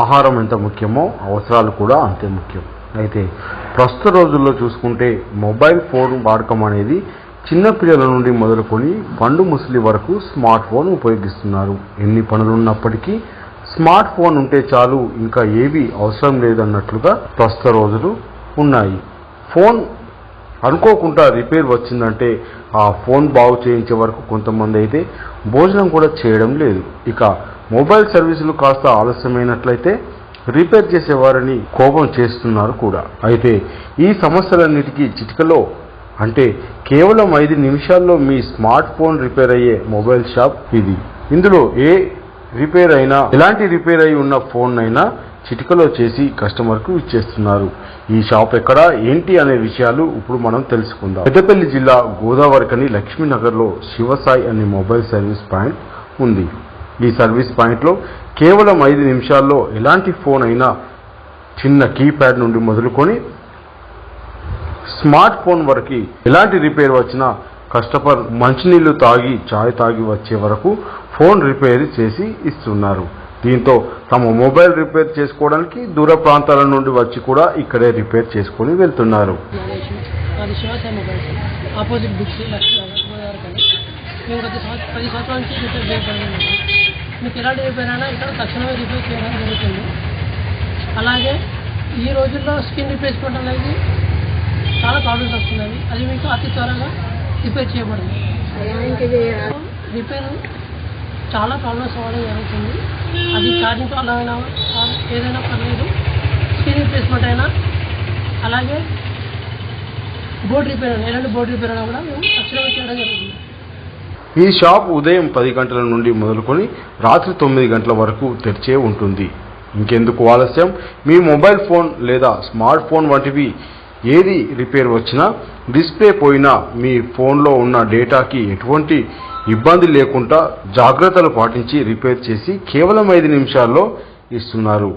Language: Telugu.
ఆహారం ఎంత ముఖ్యమో అవసరాలు కూడా అంతే ముఖ్యం. అయితే ప్రస్తుత రోజుల్లో చూసుకుంటే మొబైల్ ఫోన్ వాడకం అనేది చిన్నపిల్లల నుండి మొదలుకొని పండు ముసలి వరకు స్మార్ట్ ఫోన్ ఉపయోగిస్తున్నారు. ఎన్ని పనులున్నప్పటికీ స్మార్ట్ ఫోన్ ఉంటే చాలు ఇంకా ఏవి అవసరం లేదన్నట్లుగా ప్రస్తుత రోజులు ఉన్నాయి. ఫోన్ అనుకోకుండా రిపేర్ వచ్చిందంటే ఆ ఫోన్ బాగు చేయించే వరకు కొంతమంది అయితే భోజనం కూడా చేయడం లేదు. ఇక మొబైల్ సర్వీసులు కాస్త ఆలస్యమైనట్లయితే రిపేర్ చేసేవారిని కోపం చేస్తున్నారు కూడా. అయితే ఈ సమస్యలన్నిటికీ చిటికలో అంటే కేవలం ఐదు నిమిషాల్లో మీ స్మార్ట్ ఫోన్ రిపేర్ అయ్యే మొబైల్ షాప్ ఇది. ఇందులో ఏ రిపేర్ అయినా ఎలాంటి రిపేర్ అయి ఉన్న ఫోన్ అయినా చిటికలో చేసి కస్టమర్కు ఇచ్చేస్తున్నారు. ఈ షాప్ ఎక్కడ ఏంటి అనే విషయాలు ఇప్పుడు మనం తెలుసుకుందాం. పెద్దపల్లి జిల్లా గోదావరికని లక్ష్మీనగర్లో శివసాయి అనే మొబైల్ సర్వీస్ పాయింట్ ఉంది. ఈ సర్వీస్ పాయింట్లో కేవలం ఐదు నిమిషాల్లో ఎలాంటి ఫోన్ అయినా చిన్న కీప్యాడ్ నుండి మొదలుకొని స్మార్ట్ ఫోన్ వరకు ఎలాంటి రిపేర్ వచ్చినా కస్టమర్ మంచినీళ్ళు తాగి చాయ్ తాగి వచ్చే వరకు ఫోన్ రిపేర్ చేసి ఇస్తున్నారు. దీంతో తమ మొబైల్ రిపేర్ చేసుకోవడానికి దూర ప్రాంతాల నుండి వచ్చి కూడా ఇక్కడే రిపేర్ చేసుకొని వెళ్తున్నారు. మీకు ఎలాంటి రిపేర్ అయినా ఇక్కడ తక్షణమే రిపేర్ చేయడం జరుగుతుంది. అలాగే ఈ రోజుల్లో స్కిన్ రిప్లేస్మెంట్ అనేది చాలా ప్రాబ్లమ్స్ వస్తున్నాయి. అది మీకు అతి త్వరగా రిపేర్ చేయబడుతుంది రిపేర్ చాలా ప్రాబ్లమ్స్ అవ్వడం జరుగుతుంది. అది ఛార్జింగ్ ప్రాబ్లం అయినా ఏదైనా పర్లేదు. స్క్రీన్ రిప్లేస్మెంట్ అయినా. అలాగే బోర్డ్ రిపేర్ అయినా ఎలాంటి బోర్డ్ రిపేర్ అయినా కూడా మేము తక్షణమే చేయడం జరుగుతుంది. ఈ షాప్ ఉదయం పది గంటల నుండి మొదలుకొని రాత్రి తొమ్మిది గంటల వరకు తెరిచే ఉంటుంది. ఇంకెందుకు ఆలస్యం? మీ మొబైల్ ఫోన్ లేదా స్మార్ట్ ఫోన్ వంటివి ఏది రిపేర్ వచ్చినా డిస్ప్లే పోయినా మీ ఫోన్లో ఉన్న డేటాకి ఎటువంటి ఇబ్బంది లేకుండా జాగ్రత్తలు పాటించి రిపేర్ చేసి కేవలం ఐదు నిమిషాల్లో ఇస్తున్నారు.